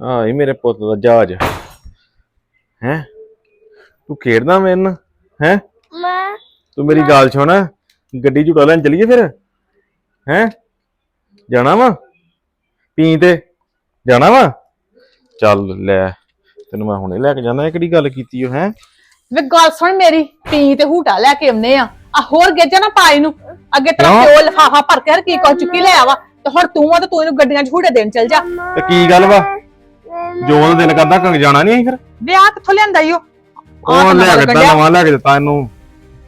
ਆ ਇਹ ਮੇਰੇ ਪੁੱਤ ਦਾ ਜਹਾਜ਼। ਹੈ? ਤੂੰ ਖੇਡਦਾ ਮੇਰੇ ਨਾਲ? ਹੈ? ਮੈਂ। ਤੂੰ ਮੇਰੀ ਗੱਲ ਸੁਣ। ਗੱਡੀ ਝੂਟਾ ਲੈਣ ਚੱਲੀਏ ਫਿਰ? ਹੈ? ਜਾਣਾ ਵਾ? ਪੀ ਤੇ। ਜਾਣਾ ਵਾ? ਚੱਲ ਲੈ ਤੈਨੂੰ ਮੈਂ ਹੁਣੇ ਲੈ ਕੇ ਜਾਣਾ ਇਹ ਕਿਹੜੀ ਗੱਲ ਕੀਤੀ ਓ ਹੈ? ਵੇ ਗੱਲ ਸੁਣ ਮੇਰੀ ਪੀ ਤੇ ਹੂਟਾ ਲੈ ਕੇ ਆਉਨੇ ਆ। ਆ ਹੋਰ ਗੇਜਾ ਨਾ ਪਾਈ ਨੂੰ ਅੱਗੇ ਤੇਰਾ ਕਿਉਂ? ਪਿਓ ਲਫਾਫਾ ਭਰ ਕੇ ਹਰ ਕੀ ਕੁਝ ਚੁੱਕੀ ਲੈ ਆਵਾ। ਤੇ ਹੁਣ ਤੂੰ ਆ ਤੇ ਤੂੰ ਇਹਨੂੰ ਗੱਡੀਆਂ 'ਚ ਹੂਟੇ ਦੇਣ ਚੱਲ ਜਾ। ਤੇ ਕੀ ਗੱਲ ਵਾ? ਜੋ ਉਹਦਾ ਦਿਲ ਕਰਦਾ ਕੰਗ ਜਾਣਾ ਨਹੀਂ ਅਸੀਂ ਫਿਰ? ਵਿਆਹ ਕਿੱਥੋਂ ਲਿਆਂਦਾ ਈ ਉਹ? ਆਹ ਉਹ ਤਾਂ ਲੈ ਨਵਾਂ ਕੇ ਦਿੱਤਾ। ਨਵਾਂ ਲੈ ਕੇ ਦਿੱਤਾ ਇਹਨੂੰ।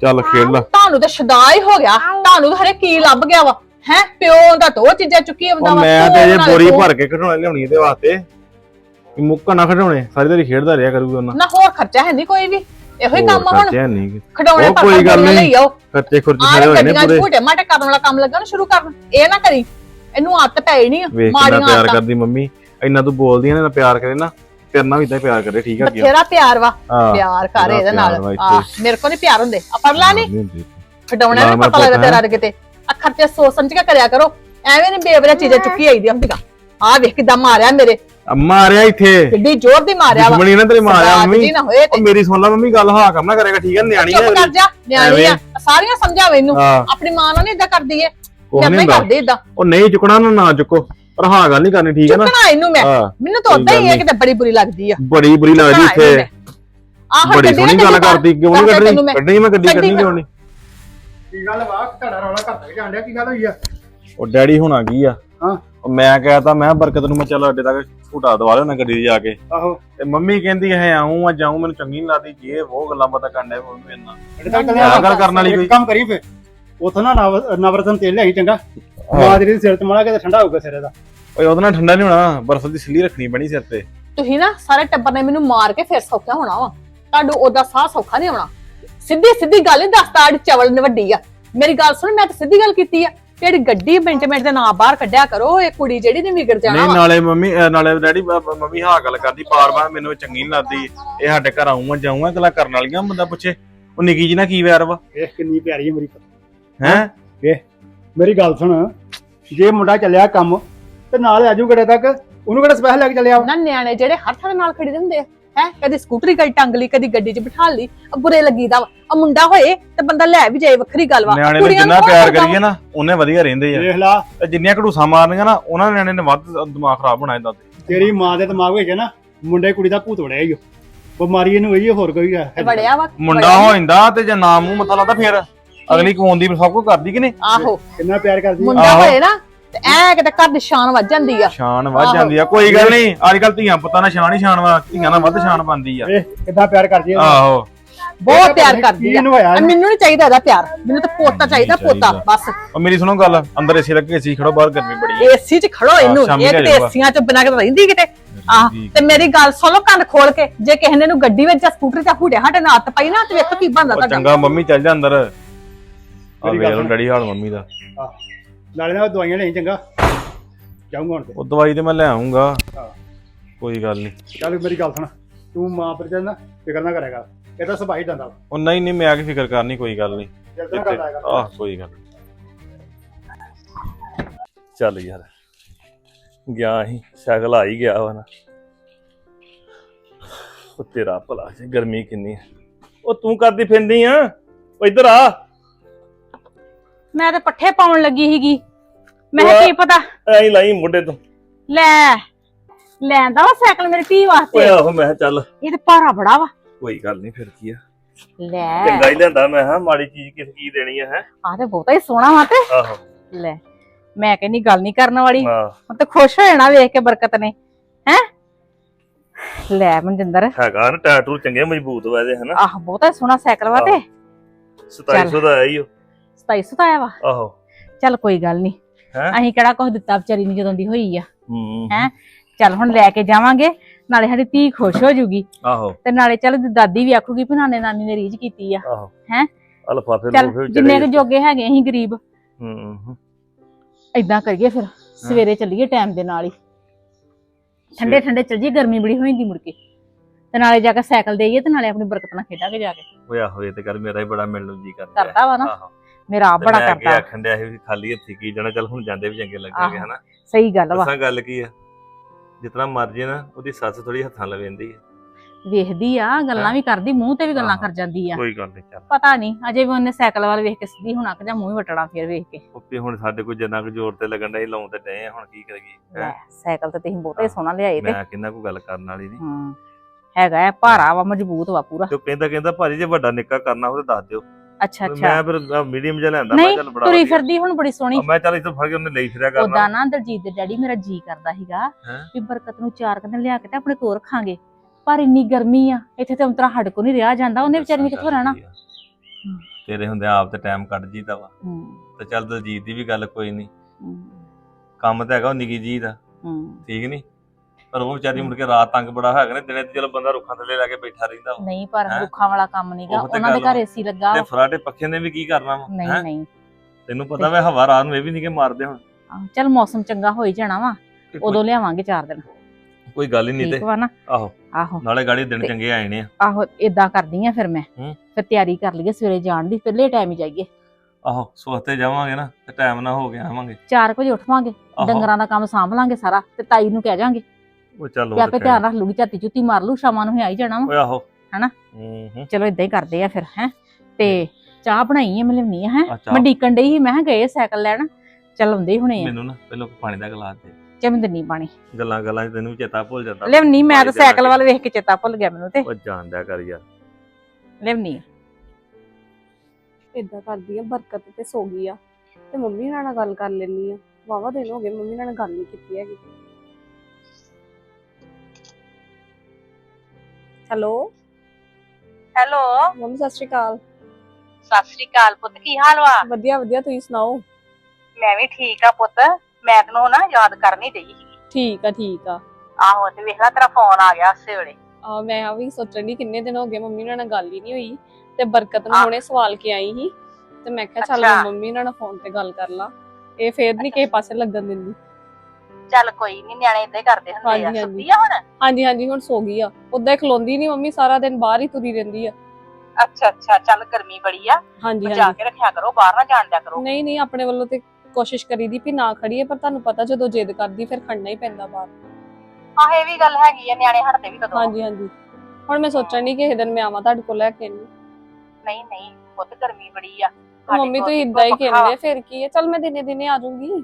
ਚੱਲ ਖੇਡ ਲਾ ਤੁਹਾਨੂੰ ਤੇ ਸ਼ਦਾ ਹੀ ਹੋ ਗਿਆ। ਤੁਹਾਨੂੰ ਤਾਂ ਹਰੇ ਕੀ ਲੱਭ ਗਿਆ ਵਾ। ਹੈ ਪਿਓ ਦਾ ਤੋਂ ਚੀਜ਼ਾਂ ਚੁੱਕੀ ਆਉਂਦਾ ਉਹ ਵਾ। ਮੈਂ ਤੂੰ ਇਹ ਬੋਰੀ। ਭਰ ਕੇ ਖਿਡੌਣੇ ਲਿਆਉਣੀ ਇਹਦੇ ਵਾਸਤੇ। ਵੀ ਮੁੱਕਾ ਨਾ ਖਿਡੌਣੇ ਸਾਰੀ ਦਿਹਾੜੀ ਖੇਡਦਾ ਰਿਹਾ ਕਰੂਗਾ ਉਹਨਾਂ। ਨਾ ਹੋਰ ਖਰਚਾ ਹੈ ਨਹੀਂ ਕੋਈ ਵੀ। ਇਹੋ ਹੀ ਕੰਮ ਆ ਹੁਣ। ਨਹੀਂ ਖਡਾਉਣੇ ਉਹ ਪਰ ਕੋਈ ਗੱਲ ਲਈ ਨਹੀਂ। ਆਓ। ਖਰਚੇ ਖੁਰਚੇ ਆਹ ਸਾਰੇ ਹੋਏ ਨੇ ਗੱਡੀਆਂ ਪੂਰੇ। ਮਾਟੇ ਕਰਨ ਵਾਲਾ ਕੰਮ ਲੱਗਾ ਨਾ ਸ਼ੁਰੂ ਕਰਨ। ਇਹ ਨਾ ਕਰੀ। ਇਹਨੂੰ ਆਦਤ ਪੈ ਹੀ ਨਹੀਂ ਆ, ਵੇਖ ਕਿੰਨਾ ਮਾੜੀਆਂ ਪਿਆਰ ਆਦਤਾਂ। ਕਰਦੀ ਮੰਮੀ। ਇੰਨਾ ਤੂੰ ਬੋਲਦੀ ਆ ਨਾ ਪਿਆਰ ਕਰੇ ਨਾ ਤੇਰੇ ਨਾਲ ਵੀ ਇਦਾਂ ਪਿਆਰ ਕਰੇ ਠੀਕ ਆ ਕੀ ਬਥੇਰਾ ਪਿਆਰ ਵਾ। ਹਾਂ ਪਿਆਰ ਕਰ ਇਹਦੇ ਨਾਲ। ਪਿਆਰ ਵਾ ਇੱਥੇ। ਆ ਮੇਰੇ ਕੋਲ ਨਹੀਂ ਪਿਆਰ ਹੁੰਦੇ। ਆ ਪਰ ਲਾ ਨਹੀਂ ਹੁੰਦੀ। ਨਾ ਨਹੀਂ ਮੈਂ ਪਤਾ ਲੱਗਦਾ ਪੁੱਤ ਤੇਰਾ ਕਿਤੇ ਆ ਖਰਚੇ ਸੋਚ ਸਮਝ ਕੇ ਕਰਿਆ ਕਰੋ। ਐਵੇਂ ਨਹੀਂ ਬੇਵਜਾ ਚੀਜ਼ਾਂ ਚੁੱਕੀ ਆਈਦੀਆਂ ਹੁੰਦੀਆਂ। ਆ ਵੇਖ ਕਿਦਾਂ ਮਾਰਿਆ ਮੇਰੇ। ਆ ਮਾਰਿਆ ਇੱਥੇ। ਕਿੱਡੀ ਜ਼ੋਰ ਦੀ ਮਾਰਿਆ ਵਾ। ਦੁਸ਼ਮਣੀ ਨਾ ਤੇਰੇ ਮਾਰਿਆ ਸਰਦਾਰ ਮੰਮੀ। ਜੀ ਨਾ ਹੋਏ ਉਹ ਮੇਰੀ ਸੁਣ ਲੈ ਮੰਮੀ ਗੱਲ ਹਾਂ ਕੰਮ ਨਾ ਕਰੇਗਾ ਠੀਕ ਹੈ ਨਿਆਣੀ ਹੈ ਚੁੱਪ ਕਰ ਜਾ ਨਿਆਣੀ ਆ। ਸਾਰੀਆਂ ਸਮਝਾ ਮੈਨੂੰ ਹਾਂ। ਆਪਣੀ ਮਾਂ ਨਾਲ ਨਹੀਂ ਇਦਾਂ ਕਰਦੀ ਏ ਕੁਛ ਕਰਨਾ ਨਹੀਂ ਹੁੰਦਾ। ਕਰਦੀ ਇਦਾਂ ਉਹ ਨਹੀਂ ਚੁੱਕਣਾ ਨਾ ਨਾ ਚੁੱਕੋ। ਪਰ ਹਾਂ ਗੱਲ ਨਹੀਂ ਕਰਨੀ ਠੀਕ ਹੈ ਨਾ? ਚੁੱਕਣਾ ਇਹਨੂੰ ਮੈਂ। ਹਾਂ ਮੈਨੂੰ ਤਾਂ ਕੋਈ ਉਦਾਂ ਹੀ ਗੱਲ ਹੈ ਨੀ। ਕਿਤੇ ਬੜੀ ਬੁਰੀ ਲੱਗਦੀ ਆ। ਬੜੀ ਬੁਰੀ ਲੱਗਦੀ ਚੁੱਕਣਾ ਇੱਥੇ ਆਹ ਬੜੀ ਸੋਹਣੀ ਗੱਲ ਕਰਦੀ ਕਿਉਂ ਨਹੀਂ ਕੱਢਣੀ ਮੈਂ- ਕੱਢਣੀ ਮੈਂ ਗੱਡੀ ਕੱਢਣੀ ਕਿਉਂ ਨਹੀਂ ਕੀ ਗੱਲ ਵਾ? ਤੁਹਾਡਾ ਰੌਲਾ ਘਰ ਤੱਕ ਜਾਣ ਡਿਆ ਕੀ ਗੱਲ ਹੋਈ ਆ? ਉਹ ਡੈਡੀ ਹੁਣ ਗਈ ਆ? ਹਾਂ। ਉਹ ਮੈਂ ਕਹਿਤਾ ਮੈਂ ਕਿਹਾ ਬਰਕਤ ਨੂੰ ਮੈਂ ਚੱਲ ਅੱਡੇ ਤੱਕ ਝੂਟਾ ਦਵਾ ਲਿਆ ਗੱਡੀ 'ਚ ਜਾ ਕੇ। ਆਹੋ। ਤੇ ਮੰਮੀ ਕਹਿੰਦੀ ਹੈ ਆਉਂ ਆ ਜਾਉਂ ਮੈਨੂੰ ਚੰਗੀ ਨਹੀਂ ਲੱਗਦੀ ਜੇ ਉਹ ਗੱਲਾਂ ਪਤਾ ਕਰਨ ਡਿਆ ਮੰਮੀ ਇੰਨਾ ਕਿਆ ਗੱਲ ਕਰਨ ਵਾਲੀ ਕੋਈ ਕੰਮ ਕਰੀ ਫੇ ਉਥੋਂ ਨਾ ਨਵ- ਨਵਰਤਨ ਤੇਲ ਲਿਆਈ ਚੰਗਾ। ਮਾਜਰੀ ਦੇ ਸਿਰ ਤੇ ਮਾੜਾ ਕੇ ਠੰਡਾ ਹੋਊਗਾ ਸਿਰੇ ਦਾ। ਓਏ ਉਹਦੇ ਨਾਲ ਠੰਡਾ ਨਹੀਂ ਹੋਣਾ ਬਰਫ਼ ਦੀ ਸਿੱਲੀ ਰੱਖਣੀ ਪੈਣੀ ਸਿਰ ਤੇ। ਤੁਸੀਂ ਨਾ ਸਾਰੇ ਟੱਬਰ ਨੇ ਮੈਨੂੰ ਮਾਰ ਕੇ ਫਿਰ ਸੌਖਾ ਹੋਣਾ ਵਾ। ਤੁਹਾਨੂੰ ਉਹਦਾ ਸਾਹ ਸੌਖਾ ਨਹੀਂ ਆਉਣਾ ਸਿੱਧੀ ਸਿੱਧੀ ਗੱਲ ਹੀ ਦੱਸਦਾ ਆੜੀ ਚਵਲ ਨੇ ਵੱਡੀ ਆ। ਮੇਰੀ ਗੱਲ ਸੁਣ ਮੈਂ ਤਾਂ ਸਿੱਧੀ ਗੱਲ ਕੀਤੀ ਆ। ਜਿਹੜੀ ਗੱਡੀ ਮਿੰਟ ਮਿੰਟ ਦੇ ਨਾਂ ਬਾਹਰ ਕੱਢਿਆ ਕਰੋ ਇਹ ਕੁੜੀ ਜਿਹੜੀ ਨੇ ਵਿਗੜ ਜਾਣਾ ਨਹੀਂ ਵਾ। ਨਾਲੇ ਮੰਮੀ ਅਹ ਨਾਲੇ ਡੈਡੀ ਬ- ਮੰਮੀ ਹਾਂ ਗੱਲ ਕਰਦੀ ਬਾਰ ਬਾਰ ਮੈਨੂੰ ਇਹ ਚੰਗੀ ਨਹੀਂ ਲੱਗਦੀ। ਇਹ ਸਾਡੇ ਘਰ ਆਉਂਗਾ ਜਾਊਂਗਾ ਗੱਲਾਂ ਕਰਨ ਵਾਲੀਆਂ ਬੰਦਾ ਪੁੱਛੇ। ਉਹ ਨਿੱਕੀ ਜੀ ਨਾਲ ਕੀ ਵੈਰ ਵਾ? ਵੇਖ ਕਿੰਨੀ ਪਿਆਰੀ ਹੈ ਮੇਰੀ। ਹੈ? ਮੇਰੀ ਗੱਲ ਸੁਣ ਜੇ ਮੁੰਡਾ ਚੱਲਿਆ ਕੰਮ ਤੇ ਨਾਲ ਆਜੂ ਗੜੇ ਤੱਕ? ਉਹਨੂੰ ਕਿਹੜਾ ਸਪੈਸ਼ਲ ਲੈ ਕੇ ਚੱਲਿਆ ਵਾ? ਨਾ ਨਿਆਣੇ ਜਿਹੜੇ ਹਰ ਥਾਂ ਨਾਲ ਖੜੇ ਹੁੰਦੇ ਆ ਹੈ? ਕਦੀ ਸਕੂਟਰੀ ਕਦੀ ਟੰਗ ਲਈ ਕਦੀ ਗੱਡੀ 'ਚ ਬਿਠਾ ਲਈ ਆ ਬੁਰੇ ਲੱਗੀਦਾ ਵਾ। ਆ ਮੁੰਡਾ ਹੋਏ ਤੇ ਬੰਦਾ ਲੈ ਵੀ ਜਾਏ ਵੱਖਰੀ ਗੱਲ ਵਾ। ਨਿਆਣੇ ਨੂੰ ਕੁੜੀਆਂ ਜਿੰਨਾ ਪਿਆਰ ਕਰਦਾ? ਕਰੀਏ ਨਾ ਉਹਨੇ ਵਧੀਆ ਰਹਿੰਦੇ ਆ। ਵੇਖ ਲਾ। ਤੇ ਜਿੰਨੀਆਂ ਘੜੂਸਾਂ ਮਾਰਨੀਆਂ ਨਾ ਉਹਨਾਂ ਨਿਆਣੇ ਨੇ ਵੱਧ ਦਿਮਾਗ ਖਰਾਬ ਹੋਣਾ ਇਦਾਂ ਤੇ। ਤੇਰੀ ਮਾਂ ਦੇ ਦਿਮਾਗ ਵਿੱਚ ਨਾ ਮੁੰਡੇ ਕੁੜੀ ਦਾ ਭੂਤ ਵੜਿਆ ਹੀ ਬਿਮਾਰੀ ਇਹਨੂੰ ਹੋਈ ਹੈ, ਹੋਰ ਕੋਈ ਹੈ ਤੇ ਵੜਿਆ ਵਾ ਮੁੰਡਾ ਹੋ ਜਾਂਦਾ ਤੇ ਜੇ ਨਾਮ ਮੂੰਹ ਮਤਾ ਲਾਦਾ ਫੇਰ? ਅਗਲੀ ਕੌਣ ਦੀ ਸਭ ਕੁਝ ਕਰਦੀ ਕਿ ਨਹੀਂ? ਆਹੋ। ਕਿੰਨਾ ਪਿਆਰ ਕਰਦੀ। ਮੁੰਡਾ ਆਹੋ। ਹੋਏ ਨਾ ਤੇ ਐ ਕਿਤੇ ਘਰ ਦੀ ਸ਼ਾਨ ਵੱਜ ਜਾਂਦੀ ਆ। ਸ਼ਾਨ ਵੱਧ। ਜਾਂਦੀ ਆ। ਕੋਈ ਗੱਲ ਨਹੀਂ ਅੱਜ ਕੱਲ ਧੀਆਂ ਪੁੱਤਾਂ ਨਾਲ ਸ਼ਾਨ ਹੀ ਸ਼ਾਨ ਵਾ ਧੀਆਂ ਨਾਲ ਵੱਧ ਸ਼ਾਨ ਬਣਦੀ ਆ। ਵੇਖ ਕਿੰਨਾ ਪਿਆਰ ਕਰਦੀ ਹੈ ਆਹੋ। ਬਹੁਤ ਪਿਆਰ ਕਰਦੀ ਆ। ਕੀ ਨਵਾਇਆ ਆ ਮੈਨੂੰ ਨਹੀਂ ਚਾਹੀਦਾ ਇਹਦਾ ਪਿਆਰ। ਮੈਨੂੰ ਤਾਂ ਪੋਤਾ ਚਾਹੀਦਾ ਪੋਤਾ। ਬਸ। ਉਹ ਮੇਰੀ ਸੁਣੋ ਗੱਲ ਅੰਦਰ ਏਸੀ ਲੱਗੇ ਏਸੀ ਖੜੋ ਬਾਹਰ ਗਰਮੀ ਬੜੀ ਆ। ਏਸੀ 'ਚ ਖੜੋ ਇਹਨੂੰ। ਸ਼ਾਮੀ ਇਹ ਲੈ ਕਿਤੇ ਜਾਊਗਾ। ਏਸੀਆਂ 'ਚ ਬਿਨਾਂ ਕਿਤੇ ਰਹਿੰਦੀ ਕਿਤੇ। ਆਹ ਤੇ ਮੇਰੀ ਗੱਲ ਸੁਣ ਲਓ ਕੰਨ ਖੋਲ ਕੇ। ਜੇ ਕਿਸੇ ਨੇ ਨੂੰ ਗੱਡੀ ਵਿੱਚ ਜਾਂ ਸਕੂਟਰ 'ਚ ਹੁੜੇ ਹਾਟੇ ਨਾਲ ਹੱਥ ਪਾਈ ਨਾ ਤੇ ਵੇਖੋ ਕੀ ਬਣਦਾ ਉਹ ਤੁਹਾਡਾ ਚੰਗਾ ਮੰਮੀ ਚੱਲ ਜਾ ਅੰਦਰ। ਆ ਮੇਰੀ ਵੇਖ ਗੱਲ ਲਓ ਸੁਣ। ਡੈਡੀ ਹਾਲ ਮੰਮੀ ਦਾ। ਆਹ, ਨਾਲੇ ਨਾਲ ਦਵਾਈਆਂ ਲਈ ਚੰਗਾ। ਜਾਊਂਗਾ ਹੁਣ ਤੇ। ਉਹ ਦਵਾਈ ਤੇ ਮੈਂ ਲੈ ਆਉਂਗਾ ਹਾਂ। ਕੋਈ ਗੱਲ ਨਹੀਂ ਚੱਲ ਮੇਰੀ ਗੱਲ ਸੁਣ। ਤੂੰ ਮਾਂ ਪਰ ਚੱਲ ਨਾ ਫਿਕਰ ਨਾ ਕਰੇਗਾ ਇਹ ਤਾਂ ਸੁਭਾਅ ਹੀ ਦੰਦਾ ਉਹ ਨਹੀਂ ਨਹੀਂ ਮੈਂ ਆ ਕੇ ਫਿਕਰ ਕਰਨੀ ਕੋਈ ਗੱਲ ਨਹੀਂ ਕਰਦਾ ਹੈਗਾ ਆਹ ਕੋਈ ਗੱਲ ਨੀ। ਚੱਲ ਯਾਰ। ਗਿਆ ਹੀ ਸਾਈਕਲ ਆ ਹੀ ਗਿਆ ਵਾ ਨਾ। ਉਹ ਤੇਰਾ ਭਲਾ ਜੀ ਗਰਮੀ ਕਿੰਨੀ ਹੈ ਉਹ ਤੂੰ ਕਰਦੀ ਫਿਰਦੀ ਆ। ਉਹ ਇੱਧਰ ਆ। ਮੈਂ ਤਾਂ ਪੱਠੇ ਪਾਉਣ ਲੱਗੀ ਸੀਗੀ। ਮੈਂ ਕਿਹਾ ਕੀ ਪਤਾ? ਐਂ ਲਾਈ ਮੁੰਡੇ ਤੋਂ। ਲੈ ਲੈਂਦਾ ਵਾ ਸਾਈਕਲ ਮੇਰੀ ਧੀ ਓਏ ਵਾਸਤੇ ਆਹੋ ਮੈਂ ਕਿਹਾ ਚੱਲ। ਇਹ ਤੇ ਭਾਰਾ ਬੜਾ ਵਾ। ਕੋਈ ਗੱਲ ਨਹੀਂ ਫਿਰ ਕੀ ਆ? ਲੈ। ਚੰਗਾ ਹੀ ਲੈਂਦਾ ਮੈਂ ਹਾਂ ਮਾੜੀ ਚੀਜ਼ ਕਿਸ ਕੀ ਦੇਣੀ ਆ ਹੈ? ਆ ਤੇ ਬਹੁਤਾ ਹੀ ਸੋਹਣਾ ਵਾ ਤੇ। ਆਹੋ। ਲੈ ਮੈਂ ਕਹਿੰਨੀ ਗੱਲ ਨਹੀਂ ਕਰਨ ਵਾਲੀ। ਹਾਂ। ਹੁਣ ਤੇ ਖੁਸ਼ ਹੋ ਜਾਣਾ ਵੇਖ ਕੇ ਬਰਕਤ ਨੇ ਹੈ? ਲੈ ਮਨਜਿੰਦਰ। ਹੈਗਾ ਨਾ ਟਾਟੂ ਚੰਗੇ ਮਜ਼ਬੂਤ ਵਾ ਇਹਦੇ ਹਨਾ? ਆਹ ਬਹੁਤਾ ਹੀ ਸੋਹਣਾ ਸਾਈਕਲ ਵਾ ਤੇ। 2700 ਦਾ ਹੀ ਉਹ 2700 ਦਾ ਆਇਆ ਵਾ। ਆਹੋ। ਚੱਲ ਕੋਈ ਗੱਲ ਨਹੀਂ ਹੈਂ? ਅਸੀਂ ਕਿਹੜਾ ਕੁਝ ਦਿੱਤਾ ਵਿਚਾਰੀ ਨੂੰ ਜਦੋਂ ਦੀ ਹੋਈ ਆ। ਹੂੰ ਹੈਂ? ਚੱਲ ਹੁਣ ਲੈ ਕੇ ਜਾਵਾਂਗੇ ਨਾਲੇ ਸਾਡੀ ਧੀ ਖੁਸ਼ ਹੋ ਜੂਗੀ। ਆਹੋ। ਤੇ ਨਾਲੇ ਚੱਲ ਦਾਦੀ ਵੀ ਆਖੂਗੀ ਵੀ ਨਾਨੇ ਨਾਨੀ ਨੇ ਰੀਝ ਕੀਤੀ ਆ। ਆਹੋ। ਹੈਂ? ਅਲਫਾਫੇ ਚੱਲ ਲੋਫੇ ਜਿੰਨੇ ਕੁ ਜੋਗੇ ਹੈਗੇ ਅਸੀਂ ਗਰੀਬ। ਹੂੰ ਹੂੰ ਏਦਾਂ ਕਰੀਏ ਫਿਰ ਸਵੇਰੇ ਚੱਲੀਏ ਟਾਈਮ ਦੇ ਨਾਲ ਹੀ। ਠੰਡੇ ਠੰਡੇ ਚੱਲ ਜੀ ਗਰਮੀ ਬੜੀ ਹੋਈ ਜਾਂਦੀ ਮੁੜ ਕੇ। ਤੇ ਨਾਲੇ ਜਾ ਕੇ ਸਾਈਕਲ ਦੇਈਏ ਤੇ ਨਾਲੇ ਆਪਣੀ ਬਰਕਤ ਨਾਲ ਖੇਡਾਂਗੇ ਜਾ ਕੇ। ਹੋਇਆ ਹੋਏ ਤੇ ਕਰ ਮੇਰਾ ਹੀ ਬੜਾ ਮਿਲਣ ਨੂੰ ਜੀ ਕਰਦਾ ਕਰਦਾ ਵਾ ਨਾ। ਆਹੋ। ਮੇਰਾ ਆਪ ਬੜਾ ਮੈਂ ਕਰਦਾ। ਆਖਣ ਡਿਆ ਸੀ ਵੀ ਖਾਲੀ ਹੱਥੀ ਕੀ ਜਾਣਾ ਚੱਲ ਹੁਣ ਜਾਂਦੇ ਵੀ ਚੰਗੇ ਲੱਗਣਗੇ। ਹਨਾ? ਸਹੀ ਗੱਲ ਵਾ। ਦੱਸਾਂ ਗੱਲ ਕੀ ਆ? ਜਿਤਨਾ ਮਰਜ਼ੀ ਨਾ ਉਹਦੀ ਸੱਸ ਥੋੜੀ ਹੱਥਾਂ ਲਵੇਂਦੀ ਹੈ ਵੇਖਦੀ ਆ ਗੱਲਾਂ ਹੈਂ? ਵੀ ਕਰਦੀ ਮੂੰਹ ਤੇ ਵੀ ਗੱਲਾਂ। ਕਰ ਜਾਂਦੀ ਆ। ਕੋਈ ਗੱਲ ਨਹੀਂ ਚੱਲ। ਪਤਾ ਨਹੀਂ ਅਜੇ ਵੀ ਉਹਨੇ ਸਾਈਕਲ ਵੱਲ ਵੇਖ ਕੇ ਸਿੱਧੀ ਹੋਣਾ ਕਿ ਜਾਂ ਮੂੰਹ ਹੀ ਵਟਣਾ ਫਿਰ ਵੇਖ ਕੇ। ਉੱਪੇ ਹੁਣ ਸਾਡੇ ਕੋਲ ਜਿੰਨਾ ਕੁ ਜ਼ੋਰ ਤੇ ਲੱਗਣ ਡਿਆ ਲਾਉਣ ਤੇ ਡਏ ਆ ਹੁਣ ਕੀ ਕਰੀਏ ਹੈਂ? ਸਾਈਕਲ ਤੇ ਤੁਸੀਂ ਬਹੁਤੇ ਸੋਹਣਾ ਲਿਆਏ ਤੇ। ਮੈਂ ਕਿੰਨਾ ਕੋ ਗੱਲ ਕਰਨ ਵਾਲੀ ਨਹੀਂ ਹੂੰ ਹੈਗਾ ਹੈ ਭਾਰਾ ਵਾ ਮਜ਼ਬੂਤ ਵਾ ਪੂਰਾ। ਤੇ ਕਹਿੰਦਾ ਕਹਿੰਦਾ ਭਾਜੀ ਜੇ ਵੱਡਾ ਨਿੱਕਾ ਕਰਨਾ ਹੋਵੇ ਤਾਂ ਦੱਸ ਦਿਓ। ਅੱਛਾ ਅੱਛਾ। ਮੈਂ ਫਿਰ ਮੀਡੀਅਮ ਜਿਹਾ ਲੈਂਦਾ ਮੈਂ ਨਹੀਂ ਚੱਲ ਬੜਾ ਤੁਰੀ ਵਧੀਆ। ਫਿਰਦੀ ਹੁਣ ਬੜੀ ਸੋਹਣੀ। ਮੈਂ ਚੱਲ ਇੱਥੋਂ ਫੜ ਕੇ ਉਹਨੇ ਲਈ ਫਿਰਿਆ ਕਰਨਾ। ਉਦਾਂ ਨਾ ਦਲਜੀਤ ਦੇ ਡੈਡੀ ਮੇਰਾ ਜੀ ਕਰਦਾ ਸੀਗਾ ਹੈਂ? ਵੀ ਬਰਕਤ ਨੂੰ ਚਾਰ ਕਦਨ ਲਿਆ ਕੇ ਤੇ ਆਪਣੇ ਕੋਲ ਰੱਖਾਂਗੇ। ਪਰ ਇੰਨੀ ਗਰਮੀ ਆ ਇੱਥੇ ਤੇ ਉਂਤਰਾ ਹੱਡ ਕੋ ਨਹੀਂ ਰਿਹਾ ਜਾਂਦਾ ਉਹਨੇ ਵਿਚਾਰੀ ਨੇ ਕਿੱਥੋਂ ਰਹਿਣਾ? ਤੇਰੇ ਹੁੰਦੇ ਆਪ ਤੇ ਟਾਈਮ ਕੱਢ ਜੀਦਾ ਵਾ। ਹੂੰ। ਤੇ ਚੱਲ ਦਲਜੀਤ ਦੀ ਵੀ ਗੱਲ ਕੋਈ ਨਹੀਂ। ਹੂੰ, ਕੰਮ ਤਾਂ ਹੈਗਾ ਉਹ ਨਿੱਕੀ ਜੀ ਦਾ। ਹੂੰ। ਠੀਕ ਨਹੀਂ ਪਰ ਉਹ ਵਿਚਾਰੀ ਮੁੜ ਕੇ ਰਾਤ ਤੰਗ ਬੜਾ ਹੈਗਾ ਨੇ ਦਿਨੇ ਤੇ ਚਲੋ ਬੰਦਾ ਰੁੱਖਾਂ ਥੱਲੇ ਲਾ ਕੇ ਬੈਠਾ ਰਹਿੰਦਾ ਵਾ। ਨਹੀਂ ਪਰ ਹੈਂ? ਰੁੱਖਾਂ ਵਾਲਾ ਕੰਮ ਨਹੀਂਗਾ ਉਹ ਤੇ ਉਹਨਾਂ ਦੇ ਗੱਲ ਘਰ। ਏਸੀ ਲੱਗਾ ਤੇ। ਫਰਾਟੇ ਪੱਖੇ ਨੇ ਵੀ ਕੀ ਕਰਨਾ ਵਾ ਨਹੀਂ ਹੈਂ? ਨਹੀਂ ਤੈਨੂੰ ਪਤਾ ਵਾ ਹਵਾ ਰਾਤ ਨੂੰ ਇਹ ਵੀ ਨਹੀਂ ਕਿ ਮਾਰਦੇ ਹੁਣ ਆਹੋ, ਚੱਲ ਮੌਸਮ ਚੰਗਾ ਹੋ ਹੀ ਜਾਣਾ ਵਾ ਤੇ ਕੋਈ- ਉਦੋਂ ਲਿਆਵਾਂਗੇ ਚਾਰ ਦਿਨ ਕੋਈ ਗੱਲ ਹੀ ਨਹੀਂ ਠੀਕ ਤੇ ਵਾ ਨਾ ਆਹੋ ਆਹੋ ਨਾਲੇ ਗਾੜੀ ਦਿਨ ਤੇ- ਚੰਗੇ ਆਏ ਨੇ। ਆਹੋ ਇਦਾਂ ਕਰਦੀ ਆ ਫਿਰ ਮੈਂ ਹੂੰ। ਫਿਰ ਤਿਆਰੀ ਕਰ ਲਈਏ ਸਵੇਰੇ ਜਾਣ ਦੀ ਪਹਿਲੇ ਟਾਈਮ ਹੀ ਜਾਈਏ ਆਹੋ ਸਵਸਤੇ ਜਾਵਾਂਗੇ ਨਾ ਤੇ ਟਾਈਮ ਨਾ ਹੋ ਗਿਆ ਆਵਾਂਗੇ 4 ਵਜੇ ਉੱਠਵਾਂਗੇ ਆਹੋ, ਡੰਗਰਾਂ ਦਾ ਕੰਮ ਸਾਂਭ ਲਾਂਗੇ ਸਾਰਾ ਤੇ ਤਾਈ ਨੂੰ ਕਹਿ ਜਾਾਂਗੇ ਉਹ ਚੱਲ ਤੇ ਉਹ ਆਪੇ ਧਿਆਨ ਰੱਖ ਲੂਗੀ ਝਾਤੀ ਚੁੱਤੀ ਮਾਰ ਲੂ ਸ਼ਾਮਾਂ ਨੂੰ ਹੀ ਆਈ ਜਾਣਾ ਵਾ ਓਏ ਆਹੋ। ਹਨਾ? ਹੂੰ ਹੂੰ ਚਲੋ ਇਦਾਂ ਹੀ ਕਰਦੇ ਆ ਫਿਰ ਹੈ? ਤੇ ਚਾਹ ਬਣਾਈ ਆ ਮੈਂ ਲਿਆਉਣੀ ਆ ਹੈ? ਆ ਚਾਹ। ਮੈਂ ਡੀਕਣ ਡਈ ਸੀ ਮੈਂ ਕਿਹਾ ਗਏ ਸਾਈਕਲ ਲੈਣ ਚੱਲ ਆਉਂਦੇ ਹੀ ਹੁਣੇ ਆ। ਮੈਨੂੰ ਨਾ ਪਹਿਲਾਂ ਪਾਣੀ ਦਾ ਗਲਾਸ ਦੇ। ਚਮਨ ਦਿੰਨੀ ਪਾਣੀ। ਗੱਲਾਂ ਗੱਲਾਂ 'ਚ ਤੈਨੂੰ ਵੀ ਚੇਤਾ ਭੁੱਲ ਜਾਂਦਾ। ਲਿਆਉਣੀ ਮੈਂ ਤਾਂ ਪਾਣੀ ਸਾਈਕਲ ਵੱਲ ਵੇਖ ਕੇ ਚੇਤਾ ਭੁੱਲ ਗਿਆ ਮੈਨੂੰ ਤੇ। ਉਹ ਜਾਣਦਾ ਕਰ ਯਾਰ। ਲਿਆਉਣੀ ਇਦਾਂ ਕਰਦੀ ਆ ਬਰਕਤ ਤੇ ਸੋ ਗਈ ਆ। ਤੇ ਮੰਮੀ ਨਾਲ ਗੱਲ ਕਰ ਲੈਣੀ ਆ। ਵਾਵਾ ਦਿਨ ਹੋ ਗਏ ਮੰਮੀ ਨਾਲ ਗੱਲ ਨਹੀਂ ਕੀਤੀ ਹੈਗੀ। ਹੈਲੋ। ਹੈਲੋ। ਮੰਮੀ ਸਤਿ ਸ਼੍ਰੀ ਅਕਾਲ। ਸਤਿ ਸ੍ਰੀ ਅਕਾਲ ਪੁੱਤ ਕੀ ਹਾਲ ਵਾ? ਵਧੀਆ ਵਧੀਆ ਤੁਸੀਂ ਸੁਣਾਓ? ਮੈਂ ਵੀ ਠੀਕ ਆ ਪੁੱਤ ਮੈਂ ਤੈਨੂੰ ਨਾ ਯਾਦ ਕਰਨੀ ਡਈ ਸੀ। ਠੀਕ ਆ ਠੀਕ ਆ। ਆਹੋ ਤੇ ਵੇਖ ਲੈ ਤੇਰਾ ਫੋਨ ਆ ਗਿਆ ਉਸੇ ਵੇਲੇ ਆ ਮੈਂ ਆ ਵੀ ਸੋਚਣ ਦੀ ਕਿੰਨੇ ਦਿਨ ਹੋ ਗਏ ਮੰਮੀ ਨਾਲ ਗੱਲ ਹੀ ਨਹੀਂ ਹੋਈ ਤੇ ਬਰਕਤ ਨੂੰ। ਹੁਣੇ ਸਵਾਲ ਕੇ ਆਈ ਸੀ ਤੇ ਮੈਂ ਕਿਹਾ ਚੱਲ ਅੱਛਾ। ਮੰਮੀ ਨਾਲ ਫੋਨ ਤੇ ਗੱਲ ਕਰ ਲਾਂ ਇਹ ਫੇਰ ਨਹੀਂ ਕਿਸੇ ਪਾਸੇ ਲੱਗਣ ਦਿੰਦੀ। ਚੱਲ ਕੋਈ ਨਹੀਂ ਨਿਆਣੇ ਏਦਾਂ ਹੀ ਕਰਦੇ ਹੁੰਦੇ ਆ ਹਾਂਜੀ, ਹਾਂਜੀ। ਸੁੱਤੀ ਆ ਹੁਣ? ਹਾਂਜੀ ਹਾਂਜੀ ਹੁਣ ਸੋ ਗਈ ਆ। ਉਦਾਂ ਹੀ ਖਲੋਂਦੀ ਨਹੀਂ ਮੰਮੀ ਸਾਰਾ ਦਿਨ ਬਾਹਰ ਹੀ ਤੁਰੀ ਰਹਿੰਦੀ ਆ। ਅੱਛਾ ਅੱਛਾ ਚੱਲ ਗਰਮੀ ਬੜੀ ਆ। ਹਾਂਜੀ ਬਚਾ ਹਾਂਜੀ। ਕੇ ਰੱਖਿਆ ਕਰੋ ਬਾਹਰ ਨਾ ਜਾਣ ਦਿਆ ਕਰੋ। ਨਹੀਂ ਨਹੀਂ ਆਪਣੇ ਵੱਲੋਂ ਤੇ ਕੋਸ਼ਿਸ਼ ਕਰੀਦੀ ਵੀ ਨਾ ਖੜੀਏ ਪਰ ਤੁਹਾਨੂੰ ਪਤਾ ਜਦੋਂ ਜਿੱਦ ਕਰਦੀ ਫਿਰ ਖੜਨਾ ਹੀ ਪੈਂਦਾ ਬਾਹਰ। ਆਹ ਇਹ ਵੀ ਗੱਲ ਹੈਗੀ ਆ ਨਿਆਣੇ ਹਟਦੇ ਵੀ ਕਦੋਂ? ਆ। ਹਾਂਜੀ ਹਾਂਜੀ। ਹੁਣ ਮੈਂ ਸੋਚਣ ਦੀ ਕਿਸੇ ਦਿਨ ਮੈਂ ਆਵਾਂ ਤੁਹਾਡੇ ਕੋਲ ਲੈ ਕੇ ਨਹੀਂ ਨਹੀਂ ਨਹੀਂ ਬਹੁਤ ਗਰਮੀ ਬੜੀ ਆ। ਮੰਮੀ ਤੁਸੀਂ ਇਦਾਂ ਹੀ ਕਹਿੰਦੇ ਫਿਰ ਕੀ ਹੈ ਚਲ ਮੈਂ ਦਿਨੇ ਦਿਨੇ ਆ ਜਾਊਂਗੀ।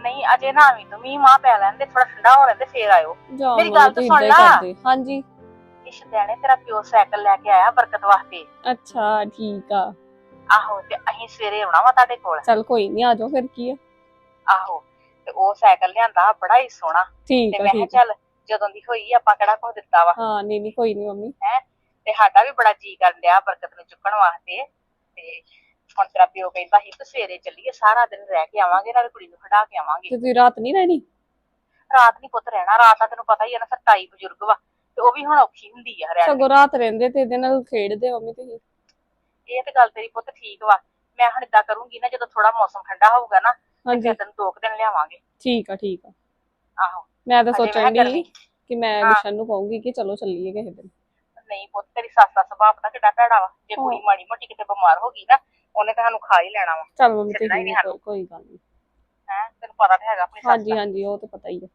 ਨਹੀਂ ਅਜੇ ਨਾ ਵੀ ਤੂੰ ਮੀਂਹ ਮਾਂ ਪੈ ਲੈਂਦੇ ਥੋੜਾ ਠੰਡਾ ਹੋ ਲੈਂਦੇ ਫੇਰ ਆਇਓ। ਜਾ ਮੇਰੀ ਗੱਲ ਤਾਂ ਸੁਣ ਹੀ ਲਾ। ਹਾਂਜੀ। ਇਸ ਤੇਰਾ ਪਿਓ ਸਾਈਕਲ ਲੈ ਕੇ ਆਇਆ ਬਰਕਤ ਵਾਸਤੇ। ਅੱਛਾ ਠੀਕ ਆ। ਆਹੋ ਤੇ ਅਸੀਂ ਸਵੇਰੇ ਆਉਣਾ ਵਾ ਤੁਹਾਡੇ ਕੋਲ। ਚਲ ਕੋਈ ਨਹੀਂ ਆ ਜਾਓ ਫਿਰ ਕੀ ਹੈ ਆਹੋ ਤੇ ਉਹ ਸਾਈਕਲ ਲਿਆਂਦਾ ਬੜਾ ਹੀ ਸੋਹਣਾ। ਠੀਕ ਤੇ ਆ ਮੈਂ ਕਿਹਾ ਠੀਕ ਆ। ਚੱਲ ਜਦੋਂ ਦੀ ਹੋਈ ਆਪਾਂ ਕਿਹੜਾ ਕੁਝ ਦਿੱਤਾ ਵਾ। ਹਾਂ ਨਹੀਂ ਨਹੀਂ ਕੋਈ ਨਹੀਂ ਮੰਮੀ। ਤੇ ਸਾਡਾ ਵੀ ਬੜਾ ਜੀ ਕਰਨ ਡਿਆ ਬਰਕਤ ਨੂੰ ਚੁੱਕਣ ਵਾਸਤੇ। ਤੇ ਹੁਣ ਤੇਰਾ ਪਿਓ ਕਹਿੰਦਾ ਸੀ ਕਿ ਸਵੇਰੇ ਚੱਲੀਏ ਸਾਰਾ ਦਿਨ ਰਹਿ ਕੇ ਆਵਾਂਗੇ ਨਾਲੇ ਕੁੜੀ ਨੂੰ ਖੜਾ ਕੇ ਆਵਾਂਗੇ। ਤੇ ਤੁਸੀਂ ਰਾਤ ਨਹੀਂ ਰਹਿਣੀ? ਰਾਤ ਨਹੀਂ ਪੁੱਤ ਰਹਿਣਾ ਰਾਤ ਦਾ ਤੈਨੂੰ ਪਤਾ ਹੀ ਆ ਨਾ ਸਤਾਈ ਬਜ਼ੁਰਗ ਵਾ ਤੇ ਉਹ ਵੀ ਹੁਣ ਔਖੀ ਹੁੰਦੀ ਆ ਰਹਿਣ ਸਗੋਂ ਰਾਤ ਰਹਿੰਦੇ ਤੇ ਇਹਦੇ ਨਾਲ ਖੇਡਦੇ ਮੰਮੀ ਤੁਸੀਂ। ਇਹ ਤੇ ਗੱਲ ਤੇਰੀ ਪੁੱਤ ਠੀਕ ਵਾ ਮੈਂ ਹੁਣ ਇਦਾਂ ਕਰੂੰਗੀ ਨਾ ਜਦੋਂ ਥੋੜਾ ਮੌਸਮ ਠੰਡਾ ਹੋਊਗਾ ਨਾ ਤੇ ਹਾਂਜੀ। ਫਿਰ ਤੈਨੂੰ ਦੋ ਕੁ ਦਿਨ ਲਿਆਵਾਂਗੇ। ਠੀਕ ਆ ਠੀਕ ਆ। ਆਹੋ। ਮੈਂ ਤਾਂ ਅਜੇ ਮੈਂ ਸੋਚਣ ਕਰਨੀ। ਕਿ ਮੈਂ ਹਾਂ। ਗੁਸ਼ਨ ਨੂੰ ਕਹੂੰਗੀ ਕਿ ਚਲੋ ਚੱਲੀਏ ਕਿਸੇ ਦਿਨ। ਨਹੀਂ ਪੁੱਤ ਤੇਰੀ ਸੱਸ ਦਾ ਸੁਭਾਅ ਪਤਾ ਕਿੱਡਾ ਭੈੜਾ ਵਾ ਜੇ ਕੁੜੀ। ਮਾੜੀ ਮੋਟੀ ਕਿਤੇ ਬਿਮਾਰ ਹੋ ਗਈ ਨਾ ਉਹਨੇ ਤਾਂ ਸਾਨੂੰ ਖਾ ਹੀ ਲੈਣਾ ਵਾ। ਚੱਲ ਮੰਮੀ ਛੱਡਣਾ ਹੀ ਤੁਸੀਂ ਨੀ ਕੋਈ- ਸਾਨੂੰ। ਕੋਈ ਗੱਲ ਨਹੀਂ ਹੈ ਤੈਨੂੰ ਪਤਾ ਤਾਂ ਹੈਗਾ ਆਪਣੀ ਸੱਸ ਹਾਂਜੀ ਦਾ। ਹਾਂਜੀ ਉਹ ਤਾਂ ਪਤਾ ਹੀ ਆ।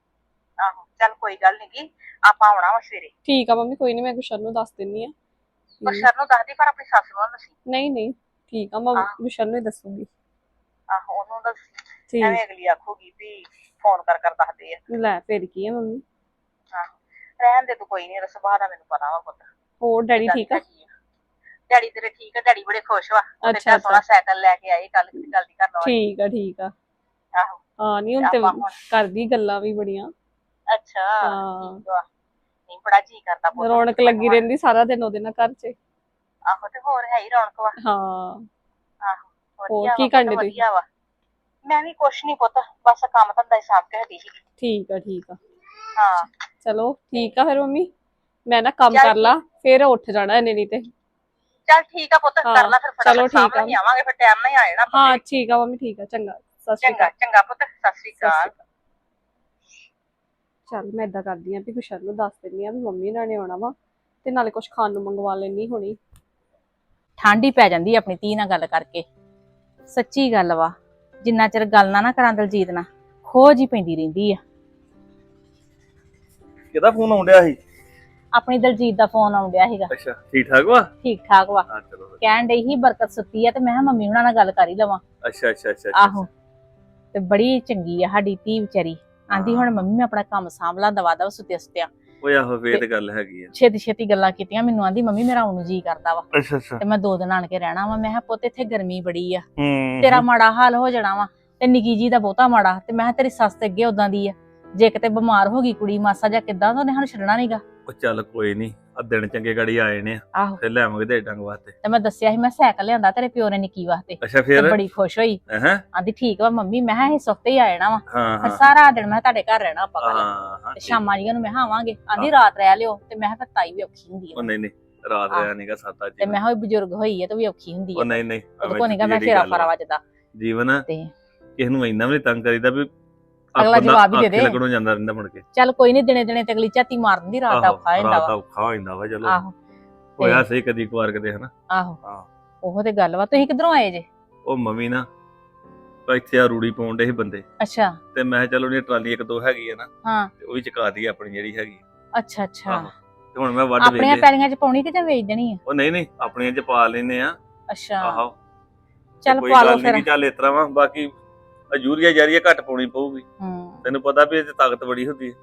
ਆਹੋ ਚੱਲ ਕੋਈ ਗੱਲ ਨੀ ਗੀ ਆਪਾਂ ਆਉਣਾ ਵਾ ਸਵੇਰੇ। ਠੀਕ ਆ ਮੰਮੀ ਕੋਈ ਨਹੀਂ ਮੈਂ ਗੁਸ਼ਨ ਨੂੰ ਦੱਸ ਦਿੰਨੀ ਆ। ਪਰ ਸ਼ਰਨ ਨੂੰ ਦੱਸਦੀ ਪਰ ਆਪਣੀ ਸੱਸ ਨੂੰ ਨਾ ਦੱਸੀ। ਨਹੀਂ ਨਹੀਂ ਠੀਕ ਆ ਮੈਂ ਹਾਂ। ਨੂੰ ਹੀ ਦੱਸੂਗੀ। ਆਹੋ ਉਹਨੂੰ ਦੱਸੀ। ਠੀਕ। ਐਵੇਂ ਅਗਲੀ ਆਖੂਗੀ ਵੀ ਫੋਨ ਕਰ ਕਰ ਦੱਸਦੇ ਆ। ਲੈ ਫਿਰ ਕੀ ਆ ਮੰਮੀ? ਰਹਿਣ ਦੇ ਤੂੰ ਕੋਈ ਨਹੀਂ ਸੁਭਾਅ ਦਾ ਮੈਨੂੰ ਪਤਾ ਵਾ ਪੁੱਤ। ਹੋਰ ਡੈਡੀ ਠੀਕ ਆ? ਡੈਡੀ ਤੇਰੇ ਠੀਕ ਆ ਡੈਡੀ ਬੜੇ ਖੁਸ਼ ਵਾ। ਅੱਛਾ, ਤਾਂ ਸੋਹਣਾ ਸਾਈਕਲ ਲੈ ਕੇ ਆਏ ਕੱਲ ਕਿਤੇ ਜਲਦੀ ਕਰਨਾ ਠੀਕ ਆ ਠੀਕ ਆ। ਆਹੋ। ਹਾਂ ਨਹੀਂ ਹੁਣ ਤੇ ਆਪਾਂ ਹੁਣ- ਕਰਦੀ ਗੱਲਾਂ ਵੀ ਬੜੀਆਂ। ਅੱਛਾ ਹਾਂ। ਠੀਕ ਵਾ। ਨਹੀਂ ਬੜਾ ਜੀ ਕਰਦਾ ਪੁੱਤ। ਰੌਣਕ ਲੱਗੀ ਰਹਿੰਦੀ ਸਾਰਾ ਦਿਨ ਉਹਦੇ ਨਾਲ ਘਰ 'ਚ। ਆਹੋ ਤੇ ਹੋਰ ਹੈ ਹੀ ਰੌਣਕ ਵਾ। ਹਾਂ। ਵਧੀਆ ਕੀ ਵਾ, ਕਰਨ ਡਏ ਵਧੀਆ ਵਾ। ਮੈਂ ਵੀ ਕੁਛ ਨਹੀਂ ਪੁੱਤ ਬਸ ਕੰਮ ਧੰਦਾ ਹੀ ਸਾਂਭ ਕੇ ਹਟੀ ਸੀ ਠੀਕ ਆ ਠੀਕ ਆ। ਹਾਂ। ਚਲੋ ਠੀਕ ਆ ਫਿਰ ਮੰਮੀ। ਮੈਂ ਨਾ ਕੰਮ ਚੱਲ ਕਰ ਲਾ ਫਿਰ ਉੱਠ ਜਾਣਾ ਇਹਨੇ ਨਹੀਂ ਤੇ। ਚੱਲ ਠੀਕ ਆ ਪੁੱਤ ਹਾਂ, ਕਰ ਲੈ ਫਿਰ ਚਲੋ ਫਟਾਫਟ ਠੀਕ ਸਾਂਭ ਆ। ਲਈ ਆਵਾਂਗੇ ਫਿਰ ਟਾਈਮ ਨਾਲ ਹੀ ਆ ਜਾਣਾ ਹਾਂ ਠੀਕ ਆ ਮੰਮੀ ਠੀਕ ਆ ਚੰਗਾ ਸਤਿ ਸ਼੍ਰੀ ਚੰਗਾ ਅਕਾਲ। ਚੰਗਾ ਪੁੱਤ ਸਤਿ ਸ੍ਰੀ ਸਤਿ ਅਕਾਲ ਸ਼੍ਰੀ ਅਕਾਲ। ਚੱਲ ਮੈਂ ਇਦਾਂ ਕਰਦੀ ਆਂ ਵੀ ਗੁਸ਼ਨ ਨੂੰ ਦੱਸ ਦਿੰਨੀ ਆ ਵੀ ਮੰਮੀ ਨਾਲ ਨੇ ਆਉਣਾ ਵਾ ਤੇ ਨਾਲੇ ਕੁਝ ਖਾਣ ਨੂੰ ਮੰਗਵਾ ਲੈਣੀ ਹੁਣੀ। ਠੰਡ ਹੀ ਪੈ ਜਾਂਦੀ ਆ ਆਪਣੀ ਧੀ ਨਾਲ ਗੱਲ ਕਰਕੇ। ਸੱਚੀ ਗੱਲ ਵਾ ਜਿੰਨਾ ਚਿਰ ਗੱਲ ਨਾ ਨਾ ਕਰਾਂ ਦਲਜੀਤ ਨਾਲ ਖੋਜ ਹੀ ਪੈਂਦੀ ਰਹਿੰਦੀ ਆ। ਕਿਹਦਾ ਫੋਨ ਆਉਂਦਿਆ ਸੀ? ਆਪਣੀ ਦਲਜੀਤ ਦਾ ਫੋਨ ਆਉਂਦਿਆ ਸੀਗਾ। ਅੱਛਾ ਠੀਕ ਠਾਕ ਵਾ? ਠੀਕ ਠਾਕ ਵਾ। ਹਾਂ ਚਲੋ ਵਧੀਆ। ਕਹਿਣ ਡਈ ਸੀ ਬਰਕਤ ਸੁੱਤੀ ਆ ਤੇ ਮੈਂ ਕਿਹਾ ਮੰਮੀ ਹੁਣਾਂ ਨਾਲ ਗੱਲ ਕਰ ਹੀ ਲਵਾਂ। ਅੱਛਾ ਅੱਛਾ ਅੱਛਾ ਆਹੋ। ਤੇ ਬੜੀ ਚੰਗੀ ਆ ਸਾਡੀ ਧੀ ਵਿਚਾਰੀ। ਆਂਦੀ ਹੁਣ ਮੰਮੀ ਮੈਂ ਆਪਣਾ ਕੰਮ ਸਾਂਭਲਾਂ ਦਵਾ ਦਵਾ ਸੁੱਤੇ ਸੁੱਤਿਆ। ਓਏ ਆਹੋ ਫੇਰ ਤੇ ਗੱਲ ਹੈਗੀ ਆ। ਛੇਤੀ ਛੇਤੀ ਗੱਲਾਂ ਕੀਤੀਆਂ ਮੈਨੂੰ ਆਂਦੀ ਮੰਮੀ ਮੇਰਾ ਆਉਣ ਨੂੰ ਜੀ ਕਰਦਾ ਵਾ। ਅੱਛਾ ਅੱਛਾ। ਤੇ ਮੈਂ ਦੋ ਦਿਨ ਆਣ ਕੇ ਰਹਿਣਾ ਵਾ। ਮੈਂ ਕਿਹਾ ਪੁੱਤ ਇੱਥੇ ਗਰਮੀ ਬੜੀ ਆ। ਹੂੰ। ਤੇਰਾ ਮਾੜਾ ਹਾਲ ਹੋ ਜਾਣਾ ਵਾ। ਤੇ ਨਿੱਕੀ ਜੀ ਦਾ ਬਹੁਤਾ ਮਾੜਾ। ਤੇ ਮੈਂ ਕਿਹਾ ਤੇਰੀ ਸੱਸ ਤੇ ਅੱਗੇ ਉਦਾਂ ਦੀ ਆ। ਜੇ ਕਿਤੇ ਬਿਮਾਰ ਹੋ ਗਈ ਕੁੜੀ ਮਾਸਾ ਜਾਂ ਕਿੱਦਾਂ ਤਾਂ ਉਹਨੇ ਸਾਨੂੰ ਛੱਡਣਾ ਨਹੀਂਗਾ ਉਹ ਚੱਲ ਕੋਈ ਨਹੀਂ ਆ ਦਿਨ ਚੰਗੇ ਗੜੀ ਆਏ ਨੇ ਆਹੋ। ਫਿਰ ਲਿਆਵਾਂਗੇ ਤੇ ਡੰਗ ਵਾਸਤੇ। ਤੇ ਮੈਂ ਦੱਸਿਆ ਸੀ ਮੈਂ ਸਾਈਕਲ ਲਿਆਂਦਾ ਤੇਰੇ ਪਿਓ ਨੇ ਨਿੱਕੀ ਵਾਸਤੇ ਅੱਛਾ ਤੇ ਫਿਰ? ਬੜੀ ਖੁਸ਼ ਹੋਈ। ਹੈ? ਆਂਦੀ ਠੀਕ ਵਾ ਮੰਮੀ ਮੈਂ ਕਿਹਾ ਇਹ ਸੁੱਤੇ ਹੀ ਆ ਜਾਣਾ ਵਾ। ਹਾਂ ਸਾਰਾ ਦਿਨ ਮੈਂ ਤੁਹਾਡੇ ਘਰ ਰਹਿਣਾ ਆਪਾਂ ਹਾਂ ਕੱਲ੍ਹ। ਹਾਂ ਤੇ। ਸ਼ਾਮਾਂ ਜੀਆਂ ਨੂੰ ਮੈਂ ਕਿਹਾ ਆਵਾਂਗੇ। ਆਂਦੀ ਰਾਤ ਰਹਿ ਲਿਓ ਤੇ ਮੈਂ ਕਿਹਾ ਫਿਰ ਤਾਈ ਵੀ ਔਖੀ ਹੁੰਦੀ ਉਹ ਆ ਨਹੀਂ ਨਹੀਂ ਰਾਤ ਆਹ। ਰਿਆ ਨਹੀਂਗਾ ਸਾਤਾ ਤੇ ਮੈਂ ਕਿਹਾ ਉਹ ਬਜ਼ੁਰਗ ਹੋਈ ਆ ਤੇ ਵੀ ਔਖੀ ਹੁੰਦੀ ਉਹ ਆ ਨਹੀਂ ਨਹੀਂ ਉਹਦੇ ਕੋ ਨਹੀਂਗਾ ਮੈਂ ਫੇਰਾ ਫਾਰਾ ਵੱਜਦਾ। ਜੀਵਨ ਤੇ ਕਿਸ ਨੂੰ ਇੰਨਾ ਵੀ ਨੀ ਤੰਗ ਕਰੀਦਾ ਵੀ ਅਗਲਾ ਜਵਾਬ ਹੀ ਦੇ ਦੇ। ਲੱਗਣੋਂ ਜਾਂਦਾ ਰਹਿੰਦਾ ਮੁੜ ਕੇ। ਚੱਲ ਕੋਈ ਨਹੀਂ ਦਿਨੇ ਦਿਨੇ ਤੇ ਅਗਲੀ ਝਾਤੀ ਮਾਰ ਦਿੰਦੀ ਰਾਤ ਦਾ ਔਖਾ ਹੁੰਦਾ ਰਾਤ ਦਾ ਔਖਾ ਹੋ ਜਾਂਦਾ ਵਾ ਚਲੋ। ਆਹੋ। ਹੋਇਆ ਸਹੀ ਕਦੀ ਕੁਆਰ ਕਦੇ ਹਨਾ? ਆਹੋ। ਉਹ ਤੇ ਗੱਲ ਵਾ। ਤੁਸੀਂ ਕਿੱਧਰੋਂ ਆਏ ਜੇ? ਉਹ ਮੰਮੀ ਨਾ ਇੱਥੇ ਆ ਰੂੜੀ ਪਾਉਣ ਦੇ ਸੀ ਬੰਦੇ। ਅੱਛਾ। ਤੇ ਮੈਂ ਚਲੋ ਨੇ ਟਰਾਲੀ ਇੱਕ ਦੋ ਹੈਗੀ ਆ ਨਾ ਹਾਂ। ਤੇ ਉਹ ਵੀ ਚਕਾ ਦੀ ਆਪਣੀ ਜਿਹੜੀ ਹੈਗੀ। ਅੱਛਾ ਅੱਛਾ। ਤੇ ਹੁਣ ਮੈਂ ਵੱਢ ਆਪਣੀਆਂ ਪੈਲੀਆਂ 'ਚ ਪਾਉਣੀ ਕਿ ਜਾਂ ਵੇਚ ਦੇਣੀ ਆ? ਉਹ ਨਹੀਂ ਨਹੀਂ ਆਪਣੀਆਂ ਚ ਪਾ ਲੈਨੇ ਆ। ਅੱਛਾ। ਆਹੋ। ਚੱਲ ਪਾ ਲਓ ਫਿਰ। ਚੱਲ ਇਸ ਤਰ੍ਹਾਂ ਵਾ ਬਾਕੀ ਯੂਰੀਆ ਜਾਰੀਆ ਘੱਟ ਪਾਉਣੀ ਪਊਗੀ। ਹੂੰ। ਤੈਨੂੰ ਪਤਾ ਵੀ ਇਹ ਤਾਕਤ ਬੜੀ ਹੁੰਦੀ ਹੈ।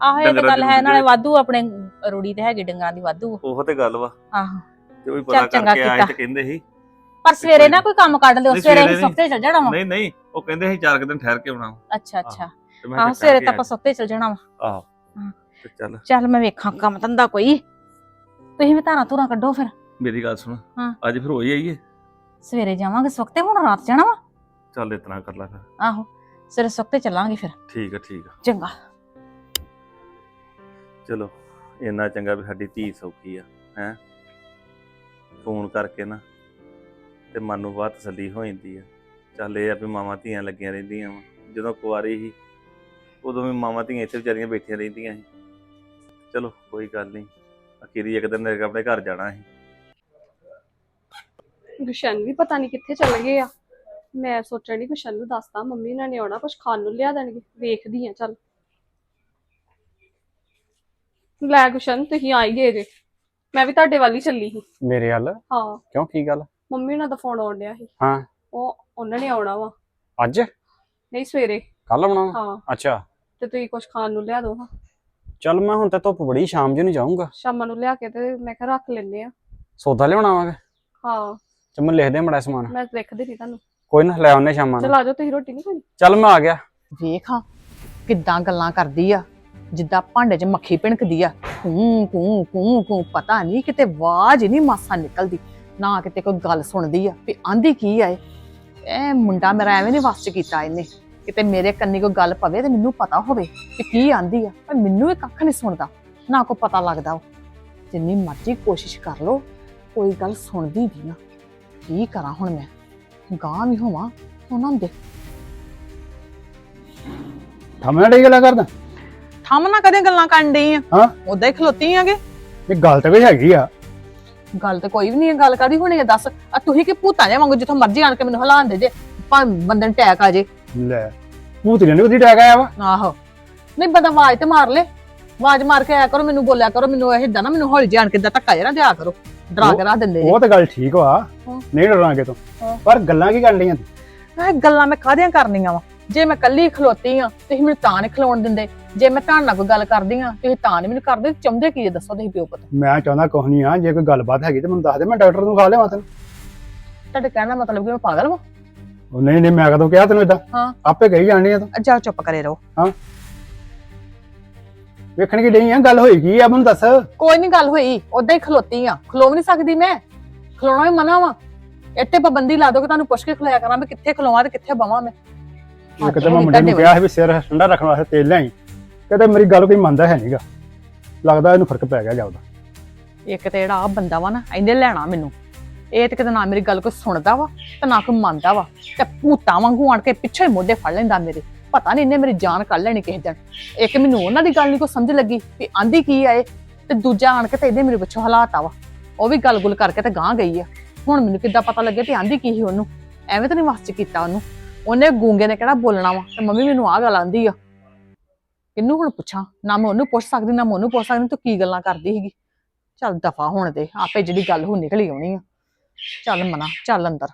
ਆਹੋ ਇਹ ਤਾਂ ਡੰਗਰਾਂ ਗੱਲ ਦੀ ਹੈ ਨਾਲੇ ਵਾਧੂ ਆਪਣੇ ਰੂੜੀ ਤੇ ਹੈਗੀ ਡੰਗਰਾਂ ਦੀ ਵਾਧੂ। ਉਹ ਤੇ ਗੱਲ ਵਾ। ਆਹੋ। ਤੇ ਵੀ ਪਤਾ ਚੱਲ ਚੰਗਾ ਕਰਕੇ ਆਏ ਕੀਤਾ। ਤੇ ਕਹਿੰਦੇ ਸੀ। ਪਰ ਸਵੇਰੇ ਨਾ ਕੋਈ ਕੰਮ ਕੱਢ ਲਿਓ ਨਹੀਂ, ਸਵੇਰੇ ਸਵੇਰੇ ਅਸੀਂ ਸੁੱਤੇ ਚੱਲ ਜਾਣਾ ਵਾ। ਨਹੀਂ ਨਹੀਂ ਉਹ ਕਹਿੰਦੇ ਸੀ ਚਾਰ ਕੁ ਦਿਨ ਠਹਿਰ ਕੇ ਆਉਣਾ ਵਾ। ਅੱਛਾ ਅੱਛਾ। ਤੇ ਮੈਂ ਆਹੋ ਸਵੇਰੇ ਤਾਂ ਆਪਾਂ ਸੁੱਤੇ ਚੱਲ ਜਾਣਾ ਵਾ। ਆਹੋ ਹਾਂ। ਤੇ ਚੱਲ। ਚੱਲ ਮੈਂ ਵੇਖਾਂ ਕੰਮ ਧੰਦਾ ਕੋਈ। ਤੁਸੀਂ ਵੀ ਧਾਰਾਂ ਧੂਰਾਂ ਕੱਢੋ ਫਿਰ। ਮੇਰੀ ਗੱਲ ਸੁਣ। ਹਾਂ। ਅੱਜ ਫਿਰ ਹੋਈ ਆਈਏ। ਸਵੇਰੇ ਜਾਵਾਂਗੇ ਸੁੱਤੇ ਹੁਣ ਰਾਤ ਜਾਣਾ ਵਾ। ਚੱਲ ਇਤਨਾ ਕਰ ਲੈ ਫਿਰ। ਆਹੋ ਸਵੇਰੇ ਸੁੱਤੇ ਚੱਲਾਂਗੇ ਫਿਰ। ਠੀਕ ਆ ਠੀਕ ਆ। ਚੰਗਾ। ਚਲੋ ਇੰਨਾ ਚੰਗਾ ਵੀ ਸਾਡੀ ਧੀ ਸੌਖੀ ਆ ਹੈ? ਫੋਨ ਕਰਕੇ ਨਾ ਤੇ ਮਨ ਨੂੰ ਬਾਤ ਤਸੱਲੀ ਹੋ ਜਾਂਦੀ ਆ। ਚੱਲ ਇਹ ਆ ਵੀ ਮਾਵਾਂ ਧੀਆਂ ਲੱਗੀਆਂ ਰਹਿੰਦੀਆਂ ਵਾ। ਜਦੋਂ ਕੁਆਰੀ ਸੀ ਉਦੋਂ ਵੀ ਮਾਵਾਂ ਧੀਆਂ ਇੱਥੇ ਵਿਚਾਰੀਆਂ ਬੈਠੀਆਂ ਰਹਿੰਦੀਆਂ ਸੀ। ਚਲੋ ਕੋਈ ਗੱਲ ਨਹੀਂ। ਅਖੀਰੀ ਇੱਕ ਦਿਨ ਆਪਣੇ ਘਰ ਜਾਣਾ ਸੀ। ਗੁਸ਼ਨ ਵੀ ਪਤਾ ਨਹੀਂ ਕਿੱਥੇ ਚਲੇ ਗਏ ਆ। ਮੈਂ ਸੋਚਣ ਦੀ ਗੁਸ਼ਨ ਨੂੰ ਦੱਸਦਾ ਮੰਮੀ ਨਾਲ ਨੇ ਆਉਣਾ ਕੁਝ ਖਾਣ ਨੂੰ ਲਿਆ ਦੇਣਗੇ ਵੇਖਦੀ ਆ ਚੱਲ। ਲੈ ਗੁਸ਼ਨ ਤੁਸੀਂ ਆਈ ਗਏ ਜੇ। ਮੈਂ ਵੀ ਤੁਹਾਡੇ ਵੱਲ ਹੀ ਚੱਲੀ ਸੀ। ਮੇਰੇ ਵੱਲ? ਹਾਂ। ਕਿਉਂ ਕੀ ਗੱਲ? ਮੰਮੀ ਨਾਲ ਦਾ ਫੋਨ ਆਉਣ ਡਿਆ ਸੀ। ਹਾਂ। ਉਹ ਉਹਨਾਂ ਨੇ ਆਉਣਾ ਵਾ। ਅੱਜ? ਨਹੀਂ ਸਵੇਰੇ। ਕੱਲ ਆਉਣਾ ਵਾ? ਹਾਂ। ਅੱਛਾ। ਤੇ ਤੁਸੀਂ ਕੁਝ ਖਾਣ ਨੂੰ ਲਿਆ ਦੋ ਹਾਂ। ਚੱਲ ਮੈਂ ਹੁਣ ਤਾਂ ਧੁੱਪ ਬੜੀ ਸ਼ਾਮ ਜਿਹੀ ਨੂੰ ਜਾਊਂਗਾ। ਸ਼ਾਮਾਂ ਨੂੰ ਲਿਆ ਕੇ ਤੇ ਮੈਂ ਕਿਹਾ ਰੱਖ ਲੈਨੇ ਆ। ਸੌਦਾ ਲਿਆਉਣਾ ਵਾ ਹਾਂ। ਚੱਲ ਮੈਂ ਲਿਖ ਦੇ ਮੜਾ ਸਮਾਨ। ਮੈਂ ਲਿਖਦੀ ਨਹੀਂ ਤੁਹਾਨੂੰ। ਕੋਈ ਨਾ ਲੈ ਆਉਨੇ ਸ਼ਾਮਾਂ ਚਲ ਨੂੰ ਆ ਜਾਓ ਤੁਸੀਂ ਰੋਟੀ ਨਹੀਂ ਖਾਣੀ? ਚੱਲ ਮੈਂ ਆ ਗਿਆ। ਵੇਖ ਹਾਂ ਕਿੱਦਾਂ ਗੱਲਾਂ ਕਰਦੀ ਆ। ਜਿੱਦਾਂ ਭਾਂਡੇ 'ਚ ਮੱਖੀ ਪਿਣਕਦੀ ਆ ਕੂੰ ਕੂੰ ਕੂੰ ਕੂੰ ਪਤਾ ਨਹੀਂ ਕਿਤੇ ਆਵਾਜ਼ ਹੀ ਨਹੀਂ ਮਾਸਾ ਨਿਕਲਦੀ। ਨਾ ਕਿਤੇ ਕੋਈ ਗੱਲ ਸੁਣਦੀ ਆ ਵੀ ਆਂਦੀ ਕੀ ਆ ਇਹ? ਇਹ ਮੁੰਡਾ ਮੇਰਾ ਐਵੇਂ ਨਹੀਂ ਵਸ ਚ ਕੀਤਾ ਇਹਨੇ। ਕਿਤੇ ਮੇਰੇ ਕੰਨੀ ਕੋਈ ਗੱਲ ਪਵੇ ਤੇ ਮੈਨੂੰ ਪਤਾ ਹੋਵੇ ਕਿ ਕੀ ਆਂਦੀ ਆ ਪਰ ਮੈਨੂੰ ਇਹ ਕੱਖ ਨਹੀਂ ਸੁਣਦਾ ਨਾ ਕੋ ਪਤਾ ਲੱਗਦਾ ਉਹ। ਜਿੰਨੀ ਮਰਜ਼ੀ ਕੋਸ਼ਿਸ਼ ਕਰ ਲੋ ਕੋਈ ਗੱਲ ਸੁਣਦੀ ਨਹੀਂ ਨਾ ਕੀ ਕਰਾਂ ਹੁਣ ਮੈਂ? ਗਾਂ ਵੀ ਹੋਵਾਂ। ਉਹਨਾਂ ਦੇ ਥਮਣਾ ਡੀ ਗੱਲਾਂ ਕਰਦਾ ਥੰਮ ਨਾ ਕਦੇ ਗੱਲਾਂ ਕਰਨ ਡਈ ਆ? ਹਾਂ। ਉਦਾਂ ਹੀ ਖਲੋਤੀ ਆਗੇ। ਇਹ ਗੱਲ ਤਾਂ ਕੋਈ ਹੈਗੀ ਆ। ਗੱਲ ਤੇ ਕੋਈ ਵੀ ਨਹੀਂ ਹੈ ਗੱਲ ਕਾਦੀ ਹੋਣੀ ਹੈ ਦੱਸ। ਆ ਤੁਸੀਂ ਕਿ ਭੂਤਾਂ ਜਿਹਾ ਵਾਂਗੂ ਜਿੱਥੋਂ ਮਰਜ਼ੀ ਆਣ ਕੇ ਮੈਨੂੰ ਹਲਾਣ ਦੇ ਜੇ। ਭਾਵੇਂ ਬੰਦੇ ਨੂੰ ਟੈਕ ਆ ਜੇ। ਲੈ ਭੂਤ ਨੇ ਉਹਦੀ ਟੈਗ ਆਇਆ ਵਾ। ਆਹੋ। ਨਹੀਂ ਬੰਦਾ ਆਵਾਜ਼ ਤੇ ਮਾਰ ਲੈ। ਆਵਾਜ਼ ਮਾਰ ਕੇ ਆਇਆ ਕਰੋ ਮੈਨੂੰ ਬੋਲਿਆ ਕਰੋ ਮੈਨੂੰ ਇਹ ਏਦਾਂ ਨਾ ਮੈਨੂੰ ਹੌਲੀ ਜਾਣ ਕੇ ਟੱਕਾ ਜਿਹਾ ਨਾ ਦਿਆ ਕਰੋ। ਡਰਾ ਕੇ ਰੱਖ ਦਿੰਦੇ ਉਹ ਤਾਂ ਗੱਲ ਠੀਕ ਵਾ। ਹਾਂ। ਨਹੀਂ ਡਰਾਂਗੇ ਤੂੰ। ਹਾਂ। ਪਰ ਗੱਲਾਂ ਕੀ ਕਰਨ ਡੀਆਂ ਇਹ ਗੱਲਾਂ ਮੈਂ ਕਾਹਦੀਆਂ ਕਰਨੀਆਂ ਵਾ? ਜੇ ਮੈਂ ਕੱਲੀ ਖਲੋਤੀ ਆ ਤੁਸੀਂ ਮੈਨੂੰ ਤਾਂ ਨਹੀਂ ਖਲੋਣ ਦਿੰਦੇ। ਜੇ ਮੈਂ ਤੁਹਾਡੇ ਨਾਲ ਕੋਈ ਗੱਲ ਕਰਦੀ ਆ ਤੁਸੀਂ ਤਾਂ ਨਹੀਂ ਮੈਨੂੰ ਕਰਦੇ। ਚਾਹੁੰਦੇ ਕੀ ਹੈ ਦੱਸੋ ਤੁਸੀਂ ਪਿਓ ਪੁੱਤ। ਮੈਂ ਚਾਹੁੰਦਾ ਕੁਛ ਨਹੀਂ ਆ। ਜੇ ਕੋਈ ਗੱਲਬਾਤ ਹੈਗੀ ਤੇ ਮੈਨੂੰ ਦੱਸ ਦੇ। ਮੈਂ ਡਾਕਟਰ ਨੂੰ ਖਾ ਲਿਆਵਾਂ ਤੈਨੂੰ। ਤੁਹਾਡੇ ਕਹਿਣ ਦਾ ਮਤਲਬ ਕਿ ਮੈਂ ਪਾਗਲ ਵਾਂ? ਉਹ ਨਹੀਂ ਨਹੀਂ ਮੈਂ ਕਦੋਂ ਕਿਹਾ ਤੈਨੂੰ ਇਦਾਂ ਹਾਂ। ਆਪੇ ਕਹੀ ਜਾਣੀ ਆ ਤੂੰ। ਜਾ ਚੁੱਪ ਕਰੇ ਰਹੋ। ਵੇਖਣ ਕੀ ਡਈ ਆ ਗੱਲ ਹੋਈ ਕੀ ਆ ਮੈਨੂੰ ਦੱਸ। ਕੋਈ ਨਹੀਂ ਗੱਲ ਹੋਈ ਉਦਾਂ ਹੀ ਖਲੋਤੀ ਆ। ਖਲੋ ਵੀ ਨਹੀਂ ਸਕਦੀ ਮੈਂ। ਖਲੋਣਾ ਵੀ ਮਨਾ ਵਾ। ਇੱਥੇ ਪਾਬੰਦੀ ਲਾ ਦੋ ਕਿ ਤੁਹਾਨੂੰ ਪੁੱਛ ਕੇ ਖਲੋਇਆ ਕਰਾਂ ਵੀ ਕਿੱਥੇ ਖਲੋਵਾਂ ਤੇ ਕਿੱਥੇ ਬਵਾਂ ਮੈਂ। ਇੱਕ ਤਾਂ ਮੈਂ ਮੁੰਡੇ ਨੂੰ ਕਿਹਾ ਸੀ ਵੀ ਸਿਰ ਠੰਡਾ ਰੱਖਣ ਵਾਸਤੇ ਤੇਲ ਲਿਆਈ। ਕਹਿੰਦਾ ਮੇਰੀ ਗੱਲ ਕੋਈ ਮੰਨਦਾ ਹੈ ਨਹੀਂਗਾ ਲੱਗਦਾ ਇਹਨੂੰ ਫ਼ਰਕ ਪੈ ਗਿਆ ਜਾਉਦਾ ਇੱਕ ਤੇ ਜਿਹੜਾ ਆ ਬੰਦਾ ਵਾ ਨਾ ਇਹਨੇ ਲੈਣਾ ਮੈਨੂੰ। ਇਹ ਤੇ ਕਿਤੇ ਨਾ ਮੇਰੀ ਗੱਲ ਕੋਈ ਸੁਣਦਾ ਵਾ ਤੇ ਨਾ ਕੋਈ ਮੰਨਦਾ ਵਾ। ਤੇ ਭੂਤਾਂ ਵਾਂਗੂ ਆਣ ਕੇ ਪਿੱਛੇ ਮੋਢੇ ਫੜ ਲੈਂਦਾ ਮੇਰੇ। ਪਤਾ ਨਹੀਂ ਇਹਨੇ ਮੇਰੀ ਜਾਨ ਕੱਢ ਲੈਣੀ ਕਿਸੇ ਦਿਨ। ਇੱਕ ਮੈਨੂੰ ਉਹਨਾਂ ਦੀ ਗੱਲ ਨਹੀਂ ਕੋਈ ਸਮਝ ਲੱਗੀ ਵੀ ਆਂਦੀ ਕੀ ਆ ਤੇ ਦੂਜਾ ਆਣ ਕੇ ਤੇ ਇਹਨੇ ਮੇਰੇ ਪਿੱਛੋਂ ਹਲਾਤਾ ਵਾ। ਉਹ ਵੀ ਗੱਲ ਗੁਲ ਕਰਕੇ ਤੇ ਗਾਂ ਗਈ ਆ। ਹੁਣ ਮੈਨੂੰ ਕਿੱਦਾਂ ਪਤਾ ਲੱਗਿਆ ਤੇ ਆਂਦੀ ਕੀ ਸੀ ਉਹਨੂੰ। ਐਵੇਂ ਤਾਂ ਨਹੀਂ ਵਸ ਚ ਕੀਤਾ ਉਹਨੂੰ। ਉਹਨੇ ਗੂੰਗੇ ਨੇ ਕਿਹੜਾ ਬੋਲਣਾ ਵਾ, ਤੇ ਮੰਮੀ ਮੈਨੂੰ ਆ ਗੱਲ ਆਂਦੀ ਆ। ਕਿਹਨੂੰ ਹੁਣ ਪੁੱਛਾਂ, ਨਾ ਮੈਂ ਉਹਨੂੰ ਪੁੱਛ ਸਕਦੀ, ਨਾ ਮੈਂ ਉਹਨੂੰ ਪੁੱਛ ਸਕਦੀ, ਤੂੰ ਕੀ ਗੱਲਾਂ ਕਰਦੀ ਸੀਗੀ? ਚੱਲ ਦਫਾ ਹੋਣ ਦੇ, ਆਪੇ ਜਿਹੜੀ ਗੱਲ ਹੋ ਨਿਕਲੀ ਆਉਣੀ ਆ। ਚੱਲ ਮਨਾ, ਚੱਲ ਅੰਦਰ।